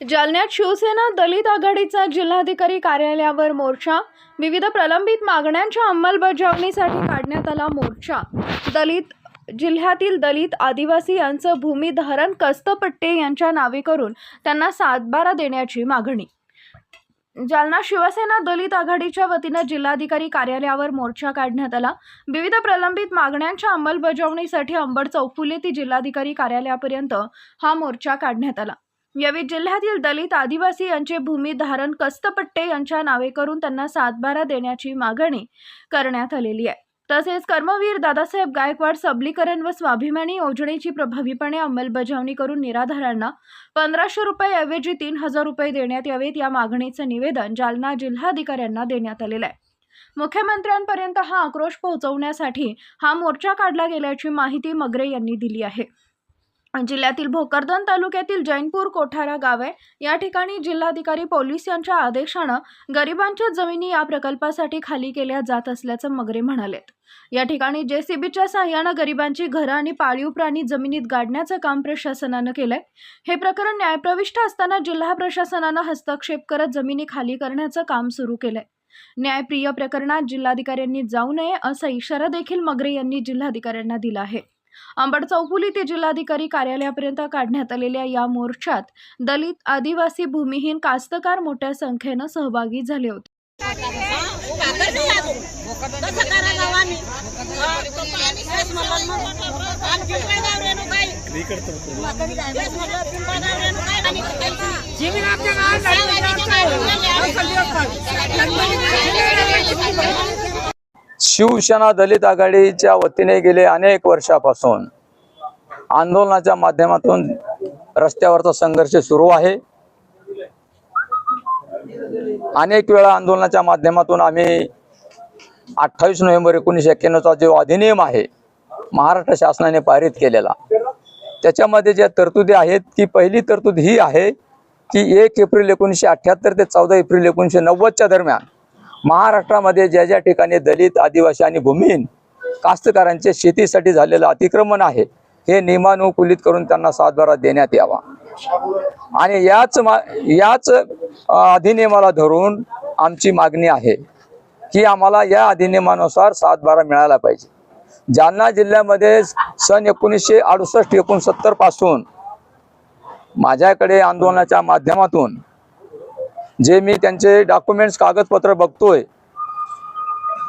जालन्यात शिवसेना दलित आघाडीचा जिल्हाधिकारी कार्यालयावर मोर्चा. विविध प्रलंबित मागण्यांच्या अंमलबजावणीसाठी काढण्यात आला मोर्चा. दलित जिल्ह्यातील दलित आदिवासी यांचं भूमिधारण कस्तपट्टे यांच्या नावे करून त्यांना सातबारा देण्याची मागणी. जालना शिवसेना दलित आघाडीच्या वतीनं जिल्हाधिकारी कार्यालयावर मोर्चा काढण्यात आला. विविध प्रलंबित मागण्यांच्या अंमलबजावणीसाठी अंबड चौफुले ते जिल्हाधिकारी कार्यालयापर्यंत हा मोर्चा काढण्यात आला. यावेळी जिल्ह्यातील दलित आदिवासी यांचे भूमी धारण कस्तपट्टे यांच्या नावे करून त्यांना सातबारा देण्याची मागणी करण्यात आलेली आहे. तसेच कर्मवीर दादासाहेब गायकवाड सबलीकरण व स्वाभिमानी योजनेची प्रभावीपणे अंमलबजावणी करून निराधारांना पंधराशे रुपये ऐवजी तीन हजार रुपये देण्यात यावेत या मागणीचं निवेदन जालना जिल्हाधिकाऱ्यांना देण्यात आलेलं आहे. मुख्यमंत्र्यांपर्यंत हा आक्रोश पोहोचवण्यासाठी हा मोर्चा काढला गेल्याची माहिती मगरे यांनी दिली आहे. जिल्ह्यातील भोकरदन तालुक्यातील जैनपूर कोठारा गाव आहे. या ठिकाणी जिल्हाधिकारी पोलीस यांच्या आदेशानं गरिबांच्या जमिनी या प्रकल्पासाठी खाली केल्या जात असल्याचं मगरे म्हणालेत या ठिकाणी जेसीबीच्या सहाय्यानं गरिबांची घरं आणि पाळीव प्राणी जमिनीत गाडण्याचं काम प्रशासनानं केलंय. हे प्रकरण न्यायप्रविष्ट असताना जिल्हा प्रशासनानं हस्तक्षेप करत जमिनी खाली करण्याचं काम सुरू केलंय. न्यायप्रिय प्रकरणात जिल्हाधिकाऱ्यांनी जाऊ नये असा इशारा देखील मगरे यांनी जिल्हाधिकाऱ्यांना दिला आहे. अंबड चौफुली ते जिल्हाधिकारी कार्यालयापर्यंत काढण्यात आलेल्या या मोर्चात दलित आदिवासी भूमिहीन कास्तकार मोठ्या संख्येनं सहभागी झाले होते. शिवसेना दलित आघाडीच्या वतीने गेले अनेक वर्षापासून आंदोलनाच्या माध्यमातून रस्त्यावरचा संघर्ष सुरू आहे. अनेक वेळा आंदोलनाच्या माध्यमातून आम्ही अठ्ठावीस नोव्हेंबर एकोणीसशे एक्क्याण्णवचा जो अधिनियम आहे महाराष्ट्र शासनाने पारित केलेला त्याच्यामध्ये ज्या तरतुदी आहेत ती पहिली तरतूद ही आहे की एक एप्रिल एकोणीसशे अठ्ठ्याहत्तर ते चौदा एप्रिल एकोणीसशे नव्वदच्या दरम्यान महाराष्ट्रामध्ये ज्या ज्या ठिकाणी दलित आदिवासी आणि भूमिहीन कास्तकारांचे शेतीसाठी झालेलं अतिक्रमण आहे हे नियमानुकूलित करून त्यांना सातबारा देण्यात यावा. आणि याच मा याच अधिनियमाला धरून आमची मागणी आहे की आम्हाला या अधिनियमानुसार सातबारा मिळाला पाहिजे. जालना जिल्ह्यामध्ये सन एकोणीसशे अडुसष्ट एकोणसत्तरपासून माझ्याकडे आंदोलनाच्या माध्यमातून जे मी त्यांचे डॉक्युमेंट्स कागदपत्र बघतोय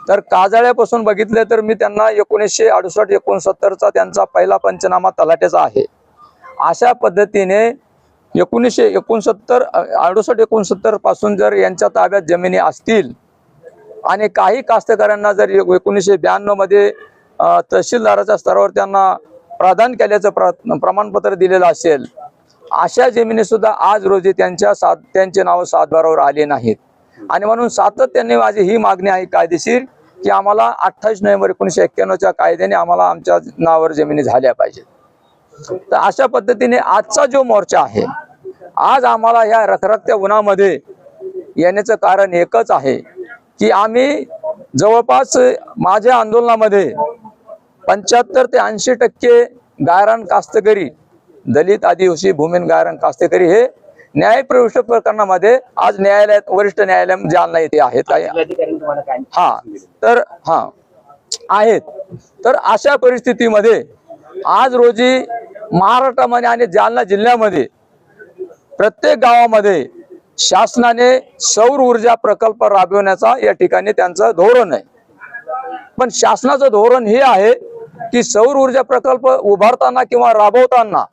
तर काजळ्यापासून बघितले तर मी त्यांना एकोणीसशे अडुसष्ट एकोणसत्तरचा त्यांचा पहिला पंचनामा तलाट्याचा आहे. अशा पद्धतीने एकोणीसशे एकोणसत्तर अडुसष्ट एकोणसत्तरपासून जर यांच्या ताब्यात जमिनी असतील आणि काही कास्तकारांना जर एकोणीसशे ब्याण्णवमध्ये तहसीलदाराच्या स्तरावर त्यांना प्रदान केल्याचं प्र प्रमाणपत्र दिलेलं असेल अशा जमिनी सुद्धा आज रोजी त्यांच्या सात त्यांचे नाव सातबारावर आले नाहीत. आणि म्हणून सातत्याने माझी ही मागणी आहे कायदेशीर की आम्हाला अठ्ठावीस नोव्हेंबर एकोणीसशे एक्क्याण्णवच्या कायद्याने आम्हाला आमच्या नावावर जमिनी झाल्या पाहिजेत. तर अशा पद्धतीने आजचा जो मोर्चा आहे आज आम्हाला या रखरखत्या उन्हामध्ये येण्याचं कारण एकच आहे की आम्ही जवळपास माझ्या आंदोलनामध्ये पंच्याहत्तर ते ऐंशी टक्के गायरान कास्तकरी दलित आदिवासी भूमीन गायरान कास्तकरी हे न्यायप्रविष्ट प्रकरणामध्ये आज न्यायालयात वरिष्ठ न्यायालय जालना येथे आहेत. हा तर हा आहेत. तर अशा परिस्थितीमध्ये आज रोजी महाराष्ट्रामध्ये आणि जालना जिल्ह्यामध्ये प्रत्येक गावामध्ये शासनाने सौर ऊर्जा प्रकल्प राबविण्याचा या ठिकाणी त्यांचं धोरण आहे. पण शासनाचं धोरण हे आहे की सौर ऊर्जा प्रकल्प उभारताना किंवा राबवताना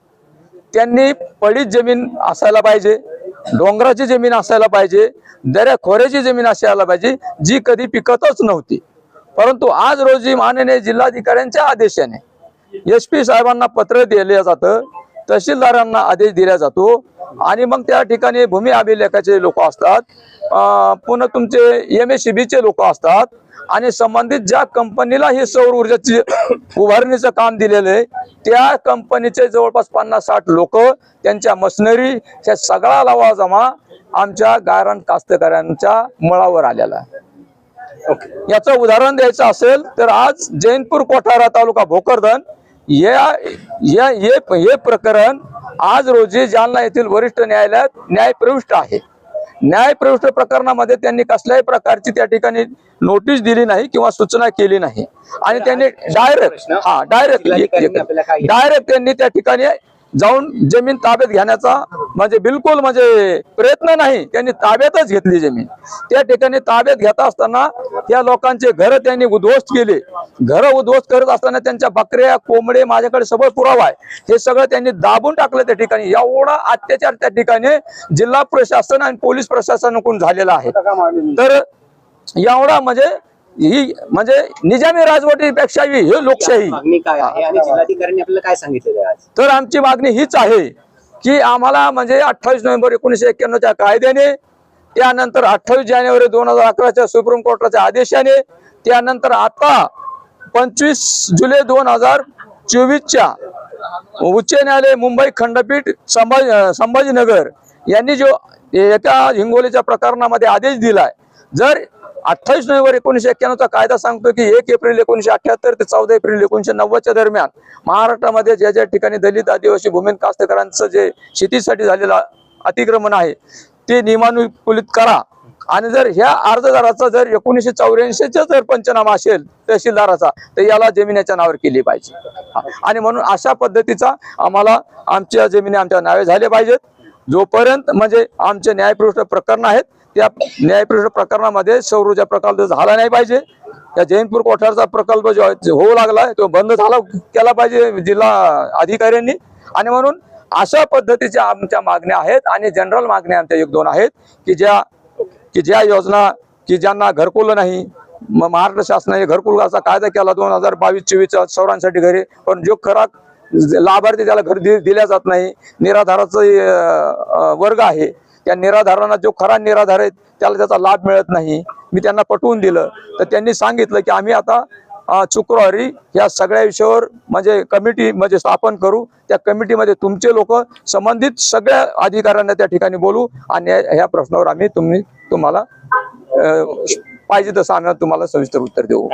त्यांनी पडीत जमीन असायला पाहिजे डोंगराची जमीन असायला पाहिजे दऱ्या खोऱ्याची जमीन असायला पाहिजे जी कधी पिकतच नव्हती. परंतु आज रोजी माननीय जिल्हाधिकाऱ्यांच्या आदेशाने एस पी साहेबांना पत्र दिलं जातं तहसीलदारांना आदेश दिला जातो. आणि मग त्या ठिकाणी भूमी अभिलेखाचे लोक असतात. पुन्हा तुमचे एम एस चे लोक असतात. आणि संबंधित ज्या कंपनीला हे सौर ऊर्जाची उभारणीचं काम दिलेलं आहे त्या कंपनीचे जवळपास पन्नास साठ लोक त्यांच्या मशिनरी ह्या सगळा लावा जमा आमच्या गायरान कास्तकऱ्यांच्या मुळावर आलेला आहे. याचं उदाहरण द्यायचं असेल तर आज जैनपूर कोठारा तालुका भोकरदन या या हे हे प्रकरण आज रोजी जालना येथील वरिष्ठ न्यायालयात न्यायप्रविष्ट आहे. न्यायप्रविष्ट प्रकरणामध्ये त्यांनी कसल्याही प्रकारची त्या ठिकाणी नोटीस दिली नाही किंवा सूचना केली नाही. आणि त्यांनी डायरेक्ट हा डायरेक्ट डायरेक्ट त्यांनी त्या ठिकाणी जाऊन जमीन ताब्यात घेण्याचा म्हणजे बिलकुल म्हणजे प्रयत्न नाही. त्यांनी ताब्यातच घेतली जमीन. त्या ठिकाणी ताब्यात घेत असताना त्या लोकांचे घर त्यांनी उद्ध्वस्त केले. घर उद्ध्वस्त करत असताना त्यांच्या बकऱ्या कोंबडे माझ्याकडे सगळं पुरावा आहे. हे सगळं त्यांनी दाबून टाकलं त्या ठिकाणी. एवढा अत्याचार त्या ठिकाणी जिल्हा प्रशासन आणि पोलीस प्रशासनाकडून झालेला आहे. तर एवढा म्हणजे ही म्हणजे निजामी राजवटीपेक्षा ही लोकशाही. मागणी काय आहे आणि जिल्हाधिकाऱ्यांनी आपल्याला काय सांगितलेलं आहे आज? तर आमची मागणी हीच आहे की आम्हाला म्हणजे अठ्ठावीस नोव्हेंबर एकोणीशे एक्क्याण्णवच्या कायद्याने त्यानंतर अठ्ठावीस जानेवारी दोन हजार अकराच्या सुप्रीम कोर्टाच्या आदेशाने त्यानंतर आता पंचवीस जुलै दोन हजार चोवीसच्या उच्च न्यायालय मुंबई खंडपीठ संभाजी संभाजीनगर यांनी जो एका हिंगोलीच्या प्रकरणामध्ये आदेश दिलाय. जर अठ्ठावीस नोव्हेंबर एकोणीशे एक्क्याण्णवचा कायदा सांगतो की एक एप्रिल एकोणीशे अठ्याहत्तर ते चौदा एप्रिल एकोणीशे नव्वदच्या दरम्यान महाराष्ट्रामध्ये ज्या ज्या ठिकाणी दलित आदिवासी भूमिन कास्तकरांचं जे शेतीसाठी झालेलं अतिक्रमण आहे ते नियमानुकूलित करा. आणि जर ह्या अर्जदाराचा जर एकोणीशे चौऱ्याऐंशीचा जर पंचनामा असेल तहसीलदाराचा तर याला जमिनीच्या नावावर केली पाहिजे. आणि म्हणून अशा पद्धतीचा आम्हाला आमच्या जमिनी आमच्या नावे झाले पाहिजेत. जोपर्यंत म्हणजे आमचे न्यायपृष्ठ प्रकरण आहेत त्या न्यायपीठ प्रकरणामध्ये सौर ऊर्जा प्रकल्प झाला नाही पाहिजे. या जैनपूर कोठारचा प्रकल्प जो आहे, होऊ लागला तो बंद झाला केला पाहिजे जिल्हा अधिकाऱ्यांनी. आणि म्हणून अशा पद्धतीच्या आमच्या मागण्या आहेत आणि जनरल मागण्या आमच्या एक दोन आहेत की ज्या की ज्या योजना की ज्यांना घरकुल नाही म- महाराष्ट्र शासनाने घरकुलाचा कायदा केला दोन हजार बावीस चोवीसच्या सौरांसाठी घरी पण जो खरा लाभार्थी त्याला घर दि- दिल्या जात नाही निराधाराचा वर्ग आहे त्या निराधारांना जो खरा निराधार आहे त्याला त्याचा लाभ मिळत नाही. मी त्यांना पटवून दिलं. तर त्यांनी सांगितलं की आम्ही आता शुक्रवारी या सगळ्या विषयावर म्हणजे कमिटी म्हणजे स्थापन करू. त्या कमिटीमध्ये तुमचे लोक संबंधित सगळ्या अधिकाऱ्यांना त्या ठिकाणी बोलू आणि ह्या प्रश्नावर आम्ही तुम्ही तुम्हाला पाहिजे तसं आम्ही तुम्हाला सविस्तर उत्तर देऊ.